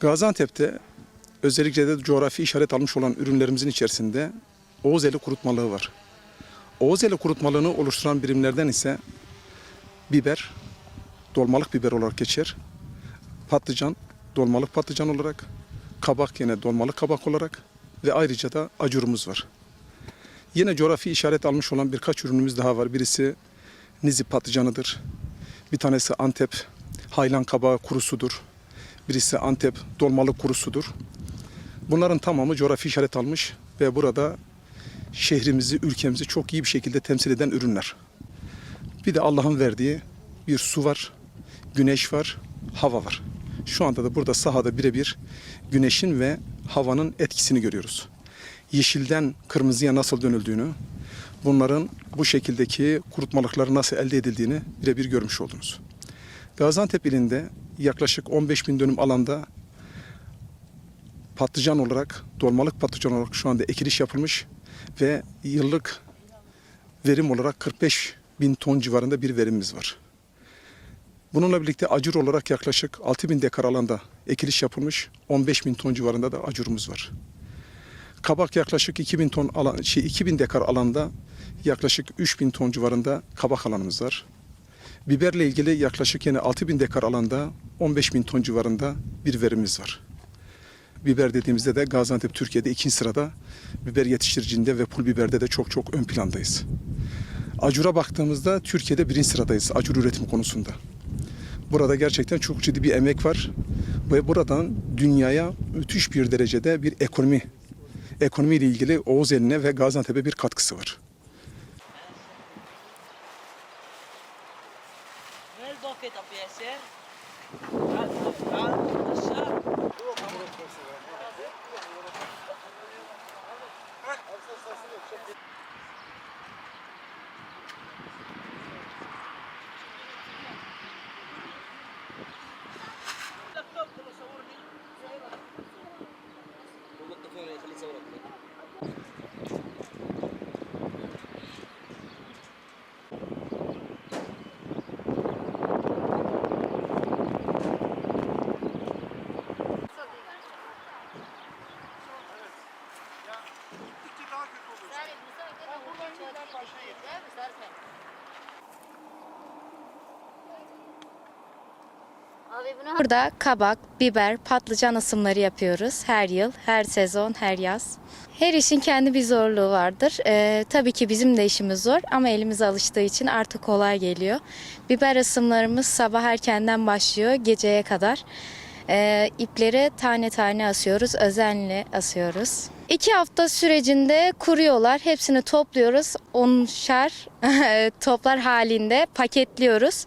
Gaziantep'te özellikle de coğrafi işaret almış olan ürünlerimizin içerisinde Oğuzeli kurutmalığı var. Oğuzeli kurutmalığını oluşturan birimlerden ise biber, dolmalık biber olarak geçer. Patlıcan, dolmalık patlıcan olarak, kabak yine dolmalık kabak olarak ve ayrıca da acurumuz var. Yine coğrafi işaret almış olan birkaç ürünümüz daha var. Birisi Nizip patlıcanıdır. Bir tanesi Antep haylan kabağı kurusudur. Birisi Antep dolmalık kurusudur. Bunların tamamı coğrafi işaret almış ve burada şehrimizi, ülkemizi çok iyi bir şekilde temsil eden ürünler. Bir de Allah'ın verdiği bir su var, güneş var, hava var. Şu anda da burada sahada birebir güneşin ve havanın etkisini görüyoruz. Yeşilden kırmızıya nasıl dönüldüğünü, bunların bu şekildeki kurutmalıkları nasıl elde edildiğini birebir görmüş oldunuz. Gaziantep ilinde yaklaşık 15 bin dönüm alanda patlıcan olarak, dolmalık patlıcan olarak şu anda ekiliş yapılmış ve yıllık verim olarak 45 bin ton civarında bir verimimiz var. Bununla birlikte acur olarak yaklaşık 6 bin dekar alanda ekiliş yapılmış, 15 bin ton civarında da acurumuz var. Kabak yaklaşık 2000 ton alan, şey 2000 dekar alanda yaklaşık 3000 ton civarında kabak alanımız var. Biberle ilgili yaklaşık yine 6000 dekar alanda 15 bin ton civarında bir verimimiz var. Biber dediğimizde de Gaziantep Türkiye'de ikinci sırada biber yetiştiricinde ve pul biberde de çok çok ön plandayız. Acura baktığımızda Türkiye'de birinci sıradayız acur üretim konusunda. Burada gerçekten çok ciddi bir emek var ve buradan dünyaya müthiş bir derecede bir ekonomi ekonomiyle ilgili Oğuz eline ve Gaziantep'e bir katkısı var. que APSR. Al, al, al, Burada kabak, biber, patlıcan ısımları yapıyoruz her yıl, her sezon, her yaz. Her işin kendi bir zorluğu vardır. Ee, tabii ki bizim de işimiz zor ama elimize alıştığı için artık kolay geliyor. Biber ısımlarımız sabah erkenden başlıyor geceye kadar. Ee, ipleri tane tane asıyoruz, özenle asıyoruz. İki hafta sürecinde kuruyorlar. Hepsini topluyoruz. Onşar toplar halinde paketliyoruz.